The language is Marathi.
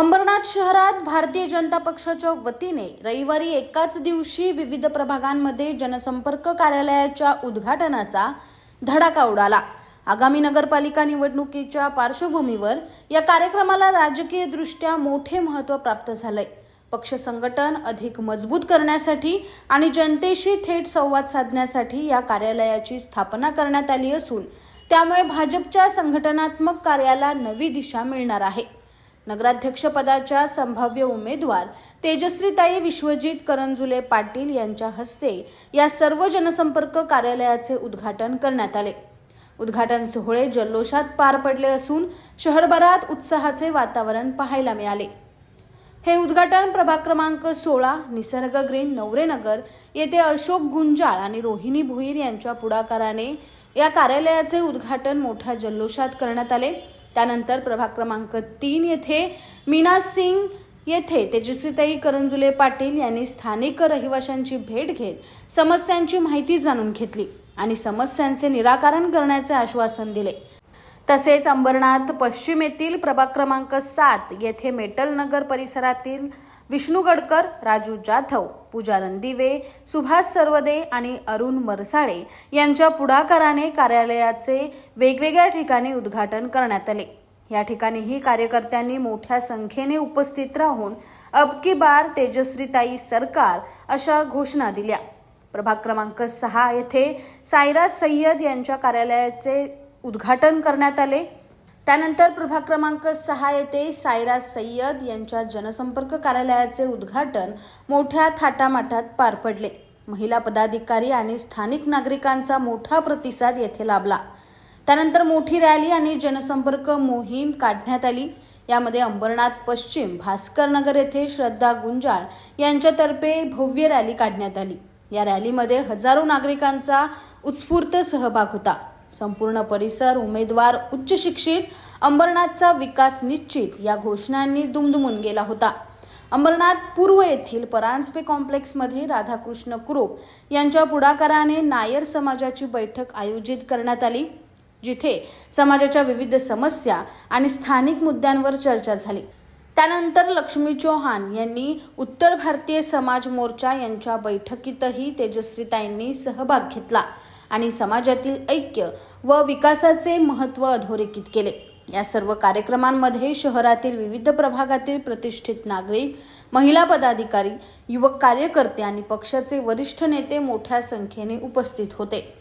अंबरनाथ शहरात भारतीय जनता पक्षाच्या वतीने रविवारी एकाच दिवशी विविध प्रभागांमध्ये जनसंपर्क कार्यालयाच्या उद्घाटनाचा धडाका उडाला. आगामी नगरपालिका निवडणुकीच्या पार्श्वभूमीवर या कार्यक्रमाला राजकीय दृष्ट्या मोठे महत्त्व प्राप्त झालंय. पक्ष संघटन अधिक मजबूत करण्यासाठी आणि जनतेशी थेट संवाद साधण्यासाठी या कार्यालयाची स्थापना करण्यात आली असून त्यामुळे भाजपच्या संघटनात्मक कार्याला नवी दिशा मिळणार आहे. नगराध्यक्षपदाच्या संभाव्य उमेदवार तेजश्रीताई विश्वजित करंजुले पाटील यांच्या हस्ते या सर्व जनसंपर्क कार्यालयाचे उद्घाटन करण्यात आले. उद्घाटन सोहळे जल्लोषात पार पडले असून शहरभरात उत्साहाचे वातावरण पाहायला मिळाले. हे उद्घाटन प्रभाग क्रमांक सोळा निसर्ग ग्रीन नवरेनगर येथे अशोक गुंजाळ आणि रोहिणी भोईर यांच्या पुढाकाराने या कार्यालयाचे उद्घाटन मोठ्या जल्लोषात करण्यात आले. त्यानंतर प्रभाग क्रमांक तीन येथे मीना सिंग येथे तेजस्वीताई करंजुले पाटील यांनी स्थानिक रहिवाशांची भेट घेत समस्यांची माहिती जाणून घेतली आणि समस्यांचे निराकरण करण्याचे आश्वासन दिले. तसेच अंबरनाथ पश्चिमेतील प्रभाग क्रमांक सात येथे मेटल नगर परिसरातील विष्णू गडकर राजू जाधव पूजा रणदिवे सुभाष सर्वदे आणि अरुण मरसाळे यांच्या पुढाकाराने कार्यालयाचे वेगवेगळ्या ठिकाणी उद्घाटन करण्यात आले. या ठिकाणीही कार्यकर्त्यांनी मोठ्या संख्येने उपस्थित राहून अब की बार तेजश्रीताई सरकार अशा घोषणा दिल्या. प्रभाग क्रमांक सहा येथे सायरा सय्यद यांच्या कार्यालयाचे उद्घाटन करण्यात आले. त्यानंतर प्रभाग क्रमांक सहा येथे सायरा सय्यद यांच्या जनसंपर्क कार्यालयाचे उद्घाटन मोठ्या थाटामाटात पार पडले. महिला पदाधिकारी आणि स्थानिक नागरिकांचा मोठा प्रतिसाद येथे लाभला. त्यानंतर मोठी रॅली आणि जनसंपर्क मोहीम काढण्यात आली. यामध्ये अंबरनाथ पश्चिम भास्करनगर येथे श्रद्धा गुंजाळ यांच्यातर्फे भव्य रॅली काढण्यात आली. या रॅलीमध्ये हजारो नागरिकांचा उत्स्फूर्त सहभाग होता. संपूर्ण परिसर उमेदवार उच्च शिक्षित अंबरनाथचा विकास निश्चित या घोषणांनी दुमदुमून गेला होता. अंबरनाथ पूर्व येथील परांजपे कॉम्प्लेक्समध्ये राधाकृष्ण कुरूप यांच्या पुढाकाराने नायर समाजाची बैठक आयोजित करण्यात आली जिथे समाजाच्या विविध समस्या आणि स्थानिक मुद्द्यांवर चर्चा झाली. त्यानंतर लक्ष्मी चौहान यांनी उत्तर भारतीय समाज मोर्चा यांच्या बैठकीतही तेजस्वीताईंनी सहभाग घेतला आणि समाजातील ऐक्य व विकासाचे महत्त्व अधोरेखित केले. या सर्व कार्यक्रमांमध्ये शहरातील विविध प्रभागातील प्रतिष्ठित नागरिक महिला पदाधिकारी युवक कार्यकर्ते आणि पक्षाचे वरिष्ठ नेते मोठ्या संख्येने उपस्थित होते.